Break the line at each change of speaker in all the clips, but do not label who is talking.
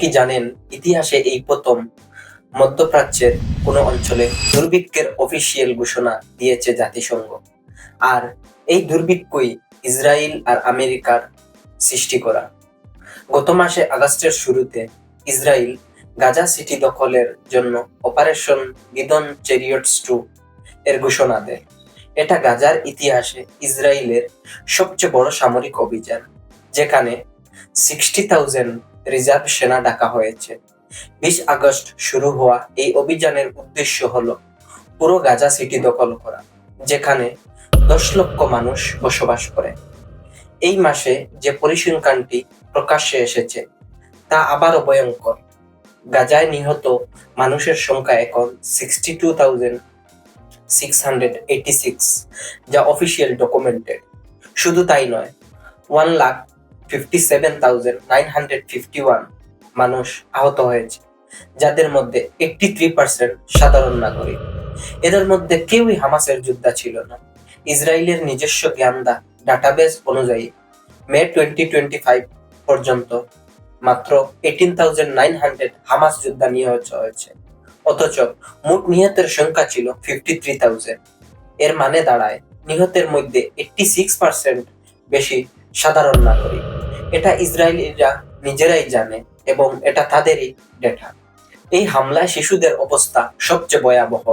কি জানেন, ইতিহাসে এই প্রথম মধ্যপ্রাচ্যের কোনো অঞ্চলে দুর্ভিক্ষের অফিসিয়াল ঘোষণা দিয়েছে জাতিসংঘ। আর এই দুর্ভিক্ষই ইসরায়েল আর আমেরিকার সৃষ্টি করা। গত মাসে আগস্টের শুরুতে ইসরায়েল গাজা সিটি দখলের জন্য অপারেশন বিদন চেরিয়টস টু এর ঘোষণা দেয়। এটা গাজার ইতিহাসে ইসরায়েলের সবচেয়ে বড় সামরিক অভিযান, যেখানে সিক্সটি থাউজেন্ড রিজার্ভ সেনা ডাকা হয়েছে। বিশ আগস্ট শুরু হওয়া এই অভিযানের উদ্দেশ্য হলো পুরো গাজা সিটি দখল করা, যেখানে দশ লক্ষ মানুষ বসবাস করে। এই মাসে যে পরিসংখ্যানটি প্রকাশ্যে এসেছে, তা আবারও ভয়ঙ্কর। গাজায় নিহত মানুষের সংখ্যা এখন sixty two thousand six hundred eighty six যা অফিসিয়াল ডকুমেন্টেড শুধু তাই নয় one lakh fifty seven thousand nine hundred fifty one মানুষ আহত হয়েছে, যাদের মধ্যে এইটটি থ্রি পার্সেন্ট সাধারণ নাগরিক। এদের মধ্যে কেউই হামাসের যোদ্ধা ছিল না। ইসরায়েলের নিজস্ব জ্ঞানদা ডাটাবেস অনুযায়ী মে টোয়েন্টি টোয়েন্টি ফাইভ পর্যন্ত মাত্র eighteen thousand nine hundred Hamas যোদ্ধা নিহত হয়েছে। অথচ মোট নিহতের সংখ্যা ছিল ফিফটি থ্রি থাউজেন্ড এর মানে দাঁড়ায়, নিহতের মধ্যে এইটটি সিক্স পার্সেন্ট বেশি সাধারণ নাগরিক। এটা ইসরায়েলিরা নিজেরাই জানে এবং এটা তাদেরই ডেটা। এই হামলায় শিশুদের অবস্থা সবচেয়ে ভয়াবহ।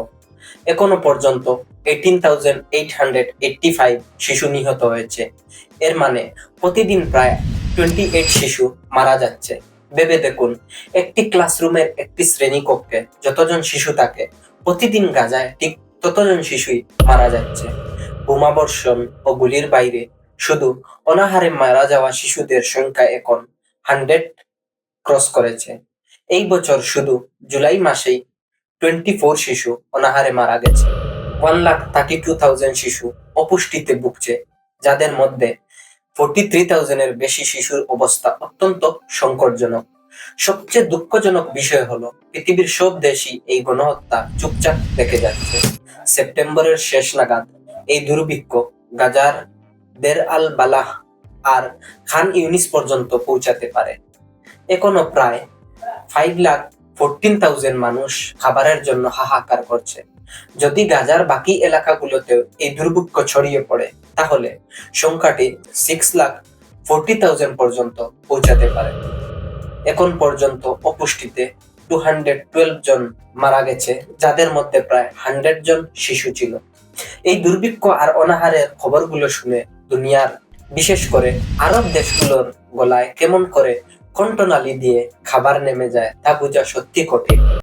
এখনও পর্যন্ত eighteen thousand eight hundred eighty five শিশু নিহত হয়েছে। এর মানে প্রতিদিন প্রায় টোয়েন্টি এইট শিশু মারা যাচ্ছে। ভেবে দেখুন, একটি ক্লাসরুমের একটি শ্রেণীকক্ষে যতজন শিশু থাকে, প্রতিদিন গাজায় ঠিক ততজন শিশুই মারা যাচ্ছে। বোমাবর্ষণ ও গুলির বাইরে শুধু অনাহারে মারা যাওয়া শিশুদের সংখ্যা এখন হান্ড্রেড ক্রস করেছে। এই বছর শুধু জুলাই মাসেই টোয়েন্টি ফোর শিশু অনাহারে মারা গেছে। One lakh thirty two thousand শিশু অপুষ্টিতে ভুগছে, যাদের মধ্যে ফোর্টি থ্রি থাউজেন্ডের বেশি শিশুর অবস্থা অত্যন্ত সংকটজনক। সবচেয়ে দুঃখজনক বিষয় হলো, পৃথিবীর সব দেশই এই গণহত্যা চুপচাপ দেখে যাচ্ছে। সেপ্টেম্বরের শেষ নাগাদ এই দুর্ভিক্ষ গাজার দের আল বালাহ আর খান ইউনিস পর্যন্ত পৌঁছাতে পারে। এখনও প্রায় ফাইভ লাখ ফোরটিন থাউজেন্ড মানুষ খাবারের জন্য হাহাকার করছে। যদি গাজার বাকি এলাকাগুলোতেও এই দুর্ভিক্ষ ছড়িয়ে পড়ে, তাহলে সংখ্যাটি সিক্স লাখ ফোরটি থাউজেন্ড পর্যন্ত পৌঁছাতে পারে। এখন পর্যন্ত অপুষ্টিতে টু হান্ড্রেড টুয়েলভ জন মারা গেছে, যাদের মধ্যে প্রায় হান্ড্রেড জন শিশু ছিল। এই দুর্ভিক্ষ আর অনাহারের খবরগুলো শুনে দুনিয়ার, বিশেষ করে আরব দেশগুলোর গলায় কেমন করে কণ্ঠনালী দিয়ে খাবার নেমে যায় তা বোঝা সত্যি কঠিন।